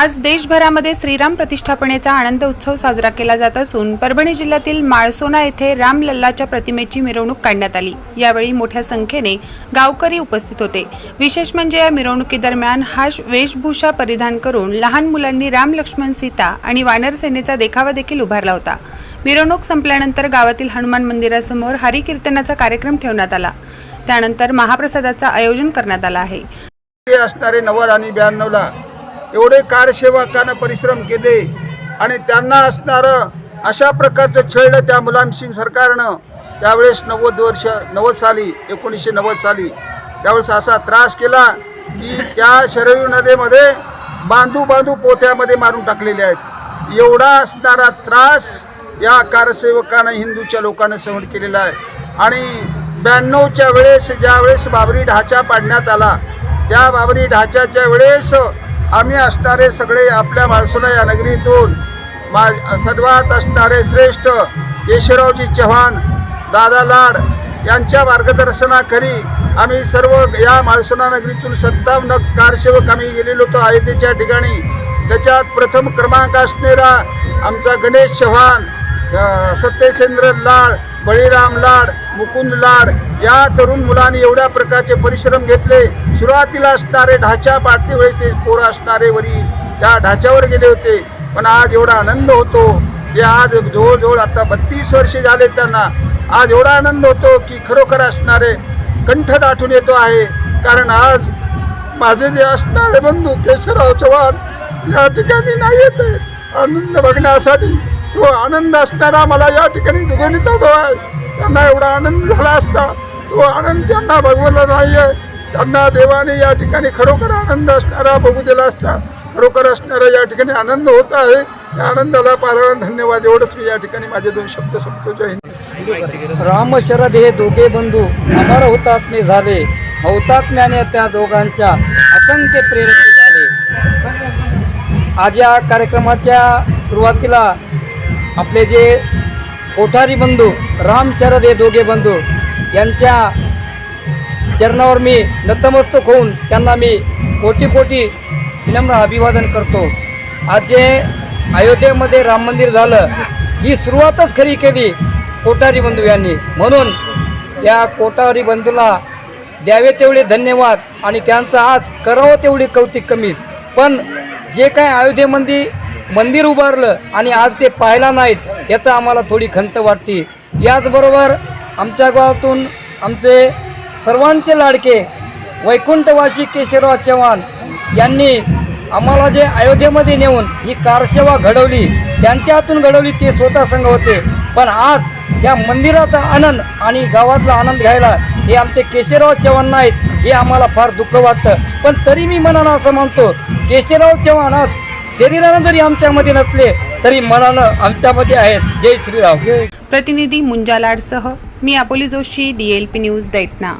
आज देशभरामध्ये श्रीराम प्रतिष्ठापनेचा आनंद उत्सव साजरा केला जात असून परभणी जिल्ह्यातील माळसोना येथे रामलल्लाच्या प्रतिमेची मिरवणूक काढण्यात आली. यावेळी मोठ्या संख्येने गावकरी उपस्थित होते. विशेष म्हणजे या मिरवणुकीदरम्यान हा वेशभूषा परिधान करून लहान मुलांनी राम लक्ष्मण सीता आणि वानर सेनेचा देखावा देखील उभारला होता. मिरवणूक संपल्यानंतर गावातील हनुमान मंदिरासमोर हरिकीर्तनाचा कार्यक्रम ठेवण्यात आला. त्यानंतर महाप्रसादाचं आयोजन करण्यात आलं आहे. असणारे नव्वद आणि ब्याण्णवला एवढे कारसेवकानं परिश्रम केले आणि त्यांना असणारं अशा प्रकारचं छळलं त्या मुलायम सिंग सरकारनं त्यावेळेस नव्वद वर्ष नव्वद साली एकोणीसशे नव्वद साली त्यावेळेस असा त्रास केला की त्या शरयू नदीमध्ये बांधू बांधू पोथ्यामध्ये मारून टाकलेले आहेत. एवढा असणारा त्रास या कारसेवकानं हिंदूच्या लोकांना सहन केलेला आहे. आणि ब्याण्णवच्या वेळेस ज्यावेळेस बाबरी ढाचा पाडण्यात आला त्या बाबरी ढाच्याच्या वेळेस आम्ही असणारे सगळे आपल्या माणसाला या नगरीतून मा सर्वात असणारे श्रेष्ठ केशवरावजी चव्हाण दादा लाड यांच्या मार्गदर्शनाखाली आम्ही सर्व या माळसोना नगरीतून सत्तावन्न कारसेवक आम्ही गेलेलो होतो. अयोध्येच्या ठिकाणी. त्याच्यात प्रथम क्रमांक असणारा आमचा गणेश चव्हाण अ, लाड बळीराम लाड मुकुंद लाड या तरुण मुलांनी एवढ्या प्रकारचे परिश्रम घेतले. सुरुवातीला असणारे ढाच्या पाडते वेळेस पोर पोरं असणारे वरी त्या ढाच्यावर गेले होते. पण आज एवढा आनंद होतो की आज जवळजवळ आता बत्तीस वर्षे झाले त्यांना. आज एवढा आनंद होतो की खरोखर असणारे कंठ दाटून येतो आहे. कारण आज माझे जे असणारे बंधू केशवराव चव्हाण या ठिकाणी नाही येते आनंद बघण्यासाठी तो आनंद असणारा मला या ठिकाणी दुगणीचा जो आहे. त्यांना एवढा आनंद झाला असता तो आनंद त्यांना भगवला नाही आहे त्यांना देवाने या ठिकाणी खरोखर आनंद असणारा बघू दिला असता खरोखर असणारा या ठिकाणी आनंद होत आहे. त्या आनंदाला पारायण धन्यवाद. एवढंच मी या ठिकाणी माझे दोन शब्द सांगतो. जय हिंद. राम शरद हे दोघे बंधू अमर हुतात्मे झाले. हौतात्म्याने त्या दोघांच्या असंख्य प्रेरित झाले. आज या कार्यक्रमाच्या सुरुवातीला आपले जे कोठारी बंधू राम शरद हे दोघे बंधू यांच्या चरणावर मी नतमस्तक होऊन त्यांना मी कोटी कोटी विनम्र अभिवादन करतो. आज जे अयोध्येमध्ये राम मंदिर झालं ही सुरुवातच खरी केली कोठारी बंधू यांनी. म्हणून या कोठारी बंधूला द्यावे तेवढे धन्यवाद आणि त्यांचं आज करावं तेवढी कौतिक कमीच. पण जे काय अयोध्येमध्ये मंदिर उभारलं आणि आज ते पाहायला नाहीत याचा आम्हाला थोडी खंत वाटते. याचबरोबर आमच्या गावातून आमचे सर्वांचे लाडके वैकुंठवासी केशवराव चव्हाण यांनी आम्हाला जे अयोध्येमध्ये नेऊन ही कारसेवा घडवली त्यांच्या हातून घडवली ते स्वतः संघ होते. पण आज या मंदिराचा आनंद आणि गावातला आनंद घ्यायला हे आमचे केशवराव चव्हाण नाहीत हे आम्हाला फार दुःख वाटतं. पण तरी मी मनानं असं मानतो केशवराव चव्हाण आज शरीरानं जरी आमच्यामध्ये नसले तरी मनानं आमच्यामध्ये आहेत. जय श्रीराम. प्रतिनिधी मुंजा लाडसह मी अपोली जोशी डीएलपी न्यूज दैटना.